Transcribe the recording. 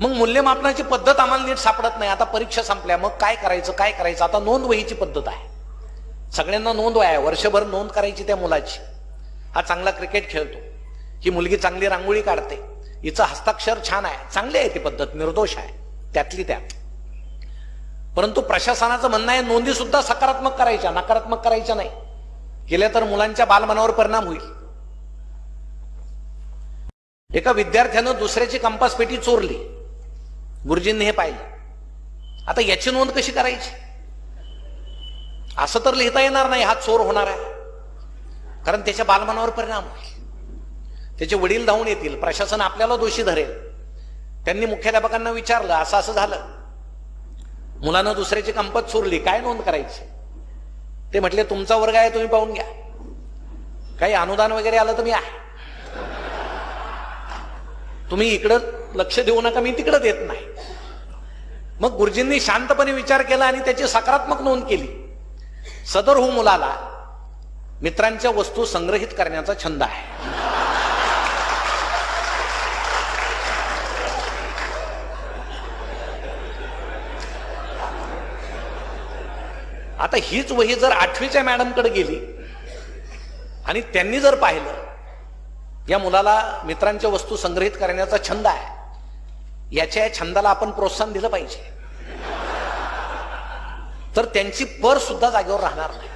मग मूल्यमापनाची पद्धत आम्हाला नीट सापडत नाही. आता परीक्षा संपल्या. मग काय करायचं काय करायचं? आता नोंद वहीची पद्धत आहे. सगळ्यांना नोंद आहे. वर्षभर नोंद करायची त्या मुलाची. हा चांगला क्रिकेट खेळतो. ही मुलगी चांगली रांगोळी काढते. हिचं हस्ताक्षर छान आहे. चांगली आहे ती पद्धत. निर्दोष आहे. त्यातली त्यात. परंतु प्रशासनाचं म्हणणं आहे नोंदी सुद्धा सकारात्मक करायच्या. नकारात्मक करायच्या नाही. केल्या तर मुलांच्या बालमनावर परिणाम होईल. एका विद्यार्थ्यानं दुसऱ्याची कंपास पेटी चोरली. गुरुजींनी हे पाहिलं. आता याची नोंद कशी करायची? असं तर लिहिता येणार नाही हा चोर होणार आहे. कारण त्याच्या बालमनावर परिणाम होईल. त्याचे वडील धावून येतील प्रशासन आपल्याला दोषी धरेल. त्यांनी मुख्याध्यापकांना विचारलं असं असं झालं. मुलानं दुसऱ्याची कंपत चोरली काय नोंद करायची? ते म्हटले तुमचा वर्ग आहे तुम्ही पाहून घ्या. काही अनुदान वगैरे आलं तर मी आहे. तुम्ही इकडं लक्ष देऊ नका मी तिकडं देत नाही. मग गुरुजींनी शांतपणे विचार केला आणि त्याची सकारात्मक नोंद केली. सदर हो मुलाला मित्रांच्या वस्तू संग्रहित करण्याचा छंद आहे. आता हीच वही जर आठवीच्या मॅडमकडे गेली आणि त्यांनी जर पाहिलं या मुलाला मित्रांच्या वस्तू संग्रहित करण्याचा छंद आहे. याच्या या छंदाला आपण प्रोत्साहन दिलं पाहिजे. तर त्यांची पर सुद्धा जागेवर राहणार नाही.